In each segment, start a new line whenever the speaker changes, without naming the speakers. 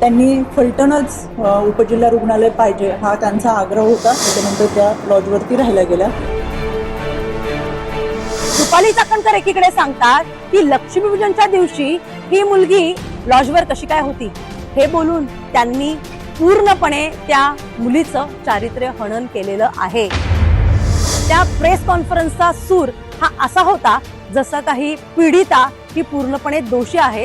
त्यांनी फलटणच उपजिल्हा रुग्णालय पाहिजे हा त्यांचा आग्रह होता. त्याच्यानंतर त्या लॉजवरती राहायला गेल्या.
रुपाली चाकणकर एकीकडे सांगतात की लक्ष्मीपूजनच्या दिवशी ही मुलगी लॉजवर कशी काय होती? हे बोलून त्यांनी पूर्णपणे त्या मुलीचं चारित्र्य हनन केलेलं आहे. त्या प्रेस कॉन्फरन्सचा सूर हा असा होता जसा काही पीडिता ही पूर्णपणे दोषी आहे.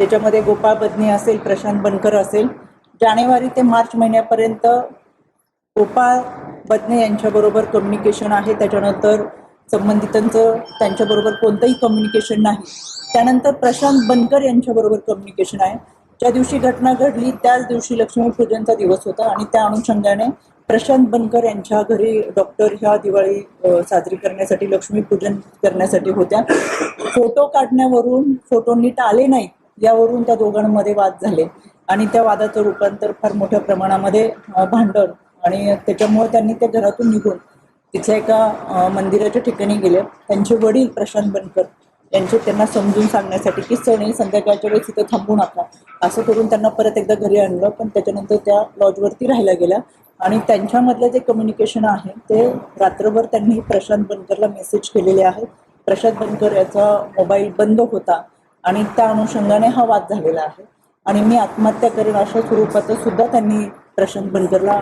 त्याच्यामध्ये गोपाळ बदनी असेल प्रशांत बनकर असेल जानेवारी ते मार्च महिन्यापर्यंत गोपाळ बदने यांच्याबरोबर कम्युनिकेशन आहे. त्याच्यानंतर संबंधितांचं त्यांच्याबरोबर कोणतंही कम्युनिकेशन नाही. त्यानंतर प्रशांत बनकर यांच्याबरोबर कम्युनिकेशन आहे. ज्या दिवशी घटना घडली त्याच दिवशी लक्ष्मीपूजनचा दिवस होता आणि त्या अनुषंगाने प्रशांत बनकर यांच्या घरी डॉक्टर ह्या दिवाळी साजरी करण्यासाठी लक्ष्मीपूजन करण्यासाठी होत्या. फोटो काढण्यावरून फोटो नीट आले नाहीत. यावरून त्या दोघांमध्ये वाद झाले. आणि त्या वादाचं रूपांतर फार मोठ्या प्रमाणामध्ये भांडण आणि त्याच्यामुळे त्यांनी त्या घरातून निघून तिथल्या एका मंदिराच्या ठिकाणी गेले. त्यांचे वडील प्रशांत बनकर यांचे त्यांना समजून सांगण्यासाठी की सण संध्याकाळच्या वेळेस तिथं थांबू नका. असं करून त्यांना परत एकदा घरी आणलं पण त्याच्यानंतर त्या लॉजवरती राहायला गेल्या. आणि त्यांच्यामधलं जे कम्युनिकेशन आहे ते रात्रभर त्यांनी प्रशांत बनकरला मेसेज केलेले आहेत. प्रशांत बनकर याचा मोबाईल बंद होता. आणि त्या अनुषंगाने हा वाद झालेला आहे. आणि मी आत्महत्या करेन अशा स्वरूपात सुद्धा त्यांनी प्रशांत बनकरला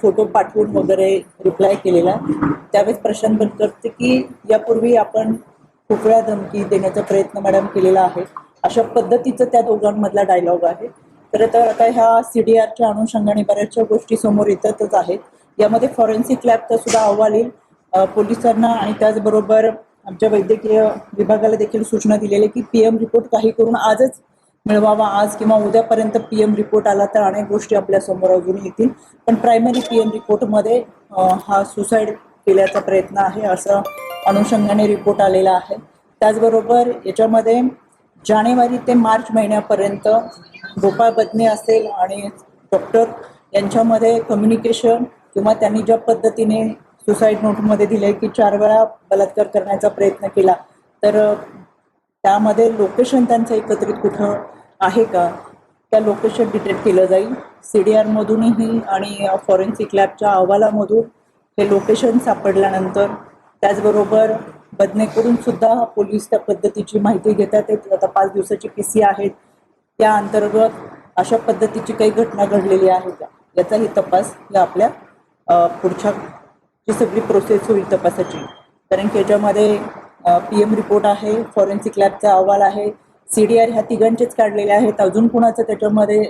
फोटो पाठवून वगैरे रिप्लाय केलेला. आहे. त्यावेळेस प्रशांत बनकर की यापूर्वी आपण खूप वेळा धमकी देण्याचा प्रयत्न मॅडम केलेला आहे. अशा पद्धतीचं त्या दोघांमधला डायलॉग आहे. खरं तर आता ह्या सी डी आरच्या अनुषंगाने बऱ्याचशा गोष्टी समोर येतातच आहेत. यामध्ये फॉरेन्सिक लॅबचा सुद्धा अहवाल येईल. पोलिसांना आणि त्याचबरोबर आमच्या वैद्यकीय विभागाला देखील सूचना दिलेली की पी एम रिपोर्ट काही करून आजच मिळवावा आज किंवा उद्यापर्यंत पी एम रिपोर्ट आला तर अनेक गोष्टी आपल्यासमोर अजून येतील. पण प्रायमरी पी एम रिपोर्टमध्ये हा सुसाईड केल्याचा प्रयत्न आहे असं अनुषंगाने रिपोर्ट आलेला आहे. त्याचबरोबर याच्यामध्ये जानेवारी ते मार्च महिन्यापर्यंत गोपाळ बदने असेल आणि डॉक्टर यांच्यामध्ये कम्युनिकेशन किंवा त्यांनी ज्या पद्धतीने सुसाईड नोटमध्ये दिले की चार वेळा बलात्कार करण्याचा प्रयत्न केला. तर त्यामध्ये लोकेशन त्यांचं एकत्रित कुठं आहे का? त्या लोकेशन डिटेक्ट केलं जाईल. सी डी आरमधूनही आणि फॉरेन्सिक लॅबच्या अहवालामधून हे लोकेशन सापडल्यानंतर त्याचबरोबर बदनेकडून सुद्धा पोलीस त्या पद्धतीची माहिती घेतात. ते आता पाच दिवसाची पी सी आहेत. त्या अंतर्गत अशा पद्धतीची काही घटना घडलेली आहे का? याचाही तपास या आपल्या पुढच्या ही सगळी प्रोसेस होईल तपासाची. कारण की याच्यामध्ये पी एम रिपोर्ट आहे फॉरेन्सिक लॅबचा अहवाल आहे सी डी आर ह्या तिघांचेच काढलेले आहेत. अजून कुणाचं त्याच्यामध्ये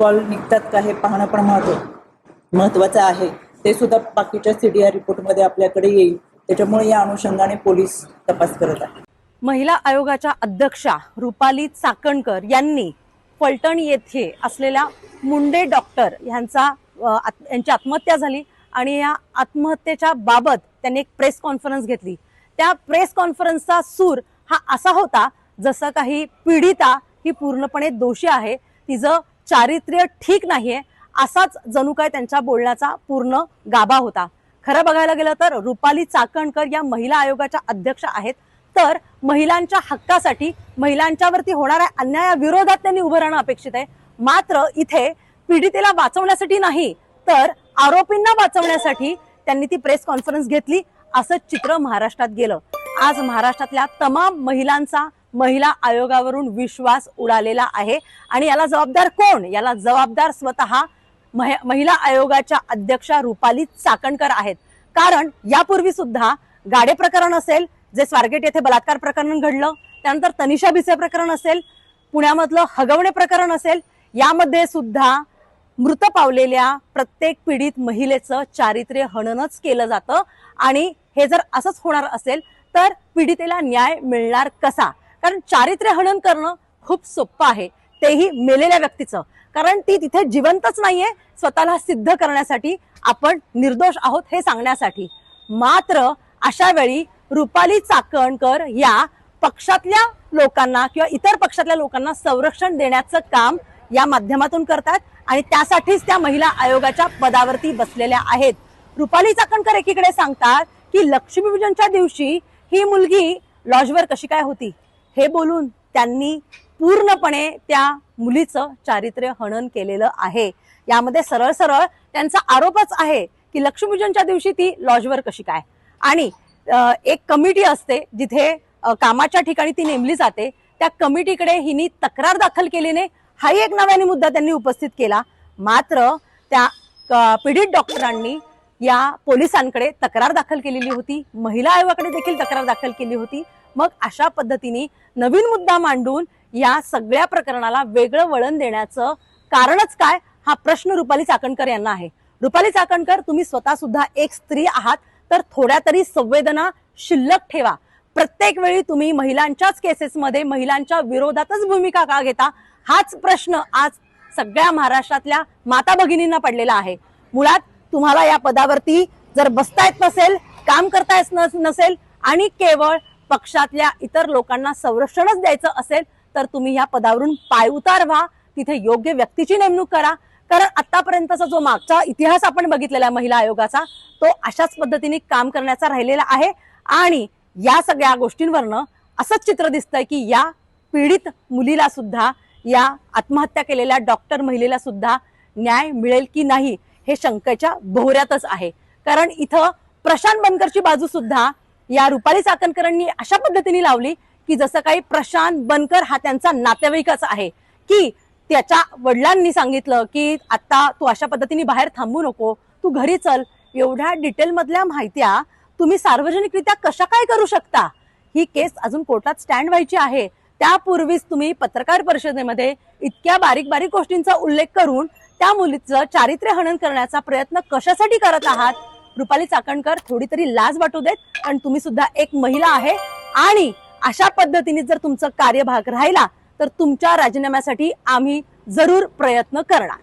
कॉल निघतात का हे पाहणं पण महत्त्व महत्वाचं आहे. ते सुद्धा बाकीच्या सी डी आर रिपोर्टमध्ये आपल्याकडे येईल. त्याच्यामुळे या अनुषंगाने पोलीस तपास करत आहे
महिला आयोगाच्या अध्यक्षा रुपाली चाकणकर यांनी फलटण येथे असलेल्या मुंडे डॉक्टर यांचा यांची आत्महत्या झाली. आणि या आत्महत्येच्या बाबत त्यांनी एक प्रेस कॉन्फरन्स घेतली. त्या प्रेस कॉन्फरन्सचा सूर हा असा होता जसं काही पीडिता ही पूर्णपणे दोषी आहे तिचं चारित्र्य ठीक नाहीये असाच जणू काय त्यांच्या बोलण्याचा पूर्ण गाभा होता. खरं बघायला गेलं तर रुपाली चाकणकर या महिला आयोगाच्या अध्यक्ष आहेत तर महिलांच्या हक्कासाठी महिलांच्यावरती होणाऱ्या अन्यायाविरोधात त्यांनी उभं राहणं अपेक्षित आहे. मात्र इथे पीडितेला वाचवण्यासाठी नाही तर आरोपींना वाचवण्यासाठी त्यांनी ती प्रेस कॉन्फरन्स घेतली असं चित्र महाराष्ट्रात गेलं. आज महाराष्ट्रातल्या तमाम महिलांचा महिला आयोगावरून विश्वास उडालेला आहे. आणि याला जबाबदार कोण? याला जबाबदार स्वतः महिला आयोगाच्या अध्यक्षा रुपाली चाकणकर आहेत. कारण यापूर्वी सुद्धा गाडे प्रकरण असेल जे स्वारगेट येथे बलात्कार प्रकरण घडलं त्यानंतर तनिषा भिसे प्रकरण असेल पुण्यामधलं हगवणे प्रकरण असेल यामध्ये सुद्धा मृत पावलेल्या प्रत्येक पीडित महिलेचं चारित्र्य हननच केलं जातं. आणि हे जर असंच होणार असेल तर पीडितेला न्याय मिळणार कसा? कारण चारित्र्य हनन करणं खूप सोपं आहे. तेही मेलेल्या व्यक्तीचं. कारण ती तिथे जिवंतच नाहीये. स्वतःला सिद्ध करण्यासाठी आपण निर्दोष आहोत हे सांगण्यासाठी. मात्र अशा वेळी रुपाली चाकणकर या पक्षातल्या लोकांना किंवा इतर पक्षातल्या लोकांना संरक्षण देण्याचं काम या माध्यमातून करतात. आणि त्यासाठीच त्या महिला आयोगाच्या पदावरती बसलेल्या आहेत. रुपाली चाकणकर एकीकडे सांगतात की लक्ष्मीपूजनच्या दिवशी ही मुलगी लॉजवर कशी काय होती? हे बोलून त्यांनी पूर्णपणे त्या मुलीचं चारित्र्य हनन केलेलं आहे. यामध्ये सरळ सरळ त्यांचा आरोपच आहे की लक्ष्मीपूजनच्या दिवशी ती लॉजवर कशी काय? आणि एक कमिटी असते जिथे कामाच्या ठिकाणी ती नेमली जाते. त्या कमिटीकडे हिनी तक्रार दाखल केली नाही हाही एक नव्याने मुद्दा त्यांनी उपस्थित केला. मात्र त्या पीडित डॉक्टरांनी या पोलिसांकडे तक्रार दाखल केलेली होती. महिला आयोगाकडे देखील तक्रार दाखल केली होती. मग अशा पद्धतीने नवीन मुद्दा मांडून या सगळ्या प्रकरणाला वेगळं वळण देण्याचं कारणच काय? हा प्रश्न रुपाली चाकणकर यांना आहे. रुपाली चाकणकर तुम्ही स्वतः सुद्धा एक स्त्री आहात तर थोड्या तरी संवेदना शिल्लक ठेवा. प्रत्येक वेळी तुम्ही महिलांच्याच केसेसमध्ये महिलांच्या विरोधातच भूमिका का घेता? हाच प्रश्न आज सगळ्या महाराष्ट्रातल्या माता भगिनींना पडलेला आहे. मुळात तुम्हाला या पदावरती जर बसता येत नसेल काम करता येत नस- नसेल आणि केवळ पक्षातल्या इतर लोकांना संरक्षणच द्यायचं असेल तर तुम्ही या पदावरून पायउतार व्हा तिथे योग्य व्यक्तीची नेमणूक करा. कारण आतापर्यंतचा जो मागचा इतिहास आपण बघितलेला आहे महिला आयोगाचा तो अशाच पद्धतीने काम करण्याचा राहिलेला आहे. आणि या सगळ्या गोष्टींवरनं असंच चित्र दिसतंय की या पीडित मुलीला सुद्धा या आत्महत्या केलेल्या डॉक्टर महिलेला सुद्धा न्याय मिळेल की नाही हे शंकेच्या भोवऱ्यातच आहे. कारण इथं प्रशांत बनकरची बाजू सुद्धा या रुपाली चाकणकरांनी अशा पद्धतीने लावली की जसं काही प्रशांत बनकर हा त्यांचा नातेवाईकच आहे. की त्याच्या वडिलांनी सांगितलं की आता तू अशा पद्धतीने बाहेर थांबू नको तू घरी चल. एवढ्या डिटेलमधल्या माहित्या तुम्ही सार्वजनिकरित्या कशा काय करू शकता? ही केस अजून कोर्टात स्टँड व्हायची आहे. त्यापूर्वीच तुम्ही पत्रकार परिषदेमध्ये इतक्या बारीक बारीक गोष्टींचा उल्लेख करून त्या मुलीचं चारित्र्य हनन करण्याचा प्रयत्न कशासाठी करत आहात? रुपाली चाकणकर थोडी तरी लाज वाटू देत आणि तुम्ही सुद्धा एक महिला आहे आणि अशा पद्धतीने जर तुमचं कार्यभाग राहिला तर तुमच्या राजीनाम्यासाठी आम्ही जरूर प्रयत्न करणार.